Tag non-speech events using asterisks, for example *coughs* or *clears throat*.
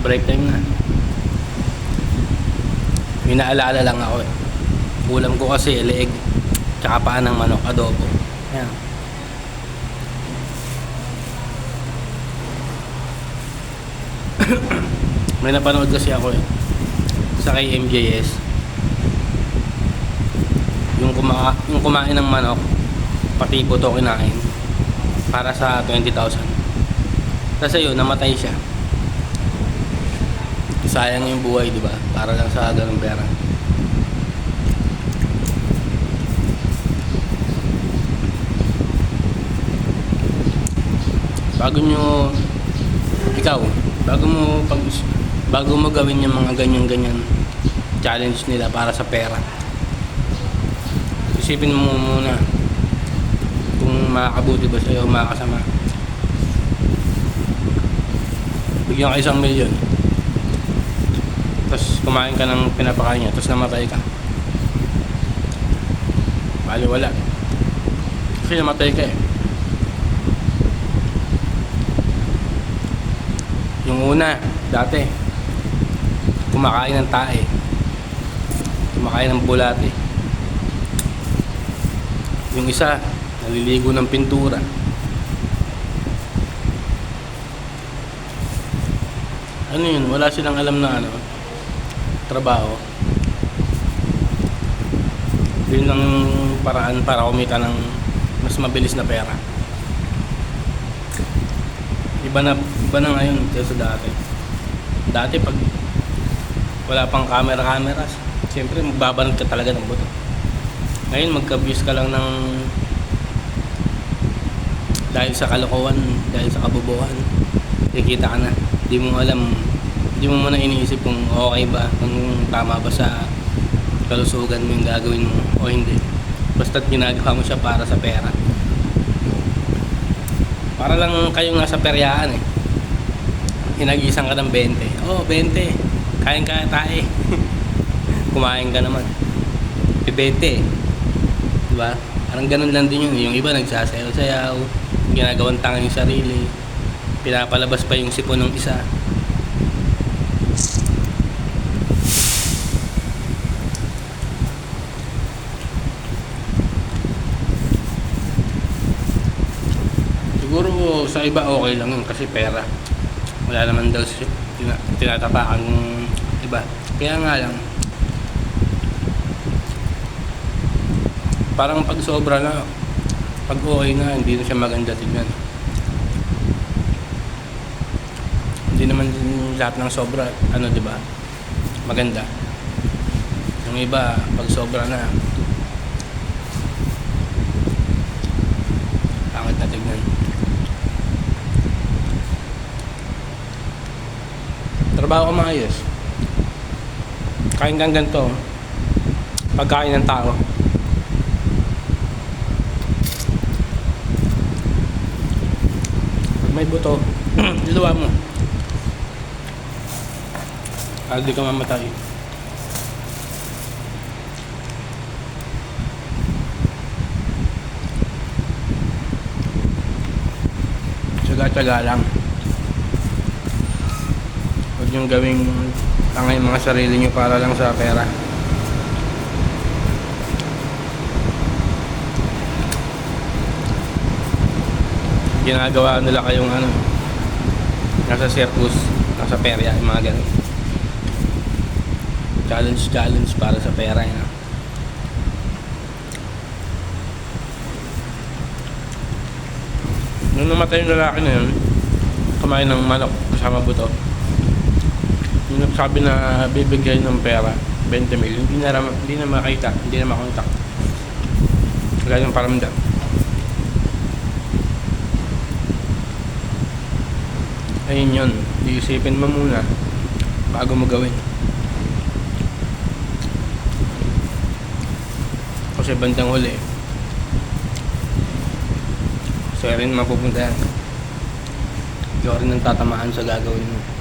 break time na. May naalala lang ako eh. Ulam ko kasi leeg, tsaka paa ng manok, adobo. Ayan. *coughs* May napanood kasi ako eh. Sa kay MJS. Yung, kuma yung kumain ng manok, pati buto kinain. Para sa 20,000. Kasi yun, namatay siya. Sayang yung buhay, di ba? Para lang sa ganung pera. Bago nyo, ikaw, bago mo pag bago mo gawin yung mga ganyan-ganyan challenge nila para sa pera. Isipin mo muna kung makakabuti ba sa'yo makakasama. Bigyan ka isang milyon. Tapos kumain ka ng pinapakain niya, tapos namatay ka. Bali wala. Kasi namatay ka eh. Yung una, dati, kumakain ng tae. Kumakain ng bulate. Yung isa, naliligo ng pintura. Ano yun? Wala silang alam na ano, trabaho. Yun lang paraan para kumita ng mas mabilis na pera. Iba na, iba na ngayon kaysa dati. Dati pag wala pang camera-cameras, siyempre magbabanat ka talaga ng buto. Ngayon magka-views ka lang ng dahil sa kalokohan, dahil sa kabobohan, kikita ka na. Hindi mo alam, hindi mo muna iniisip kung okay ba, kung tama ba sa kalusugan mo yung gagawin mo o hindi. Basta't ginagawa mo siya para sa pera. Para lang kayong nasa peryaan eh. Hinagisan ka ng 20. Oh, 20. Kain ka tae. Kumain ka naman. E 20 eh. Diba? Parang ganun lang din yun. Yung iba nagsasayaw-sayaw. Ginagawang tanga yung sarili. Pinapalabas pa yung sipon ng isa. Sa iba okay lang yun kasi pera. Wala naman daw si tina, tinatapakan ng iba. Kaya nga lang, parang pag sobra na, pag okay na, hindi na siya maganda tignan. Hindi naman lahat ng sobra, ano 'di ba? Maganda. Yung iba, pag sobra na, pangit na tignan. Trabaho ka maayos. Kain kang ganito. Pagkain ng tao. Pag may buto, *clears throat* iluwa mo. Para di ka mamatay. Tsaga-tsaga lang. Niyong gawing tanga yung mga sarili niyo para lang sa pera. Ginagawa nila kayong ano, nasa circus, nasa perya, yung mga ganun. Challenge, challenge para sa pera yun. ah. Nung namatay yung lalaki na yun, kumain ng manok kasama buto. Nagsabi na bibigay ng pera, 20 mil, hindi na, hindi na makita, hindi na makontak. Wala yung paramdam. Ayun yun, iisipin mo muna bago mo gawin. Kasi bandang huli, sa'yo rin mapupunta yan. Ikaw rin ang tatamaan sa gagawin mo.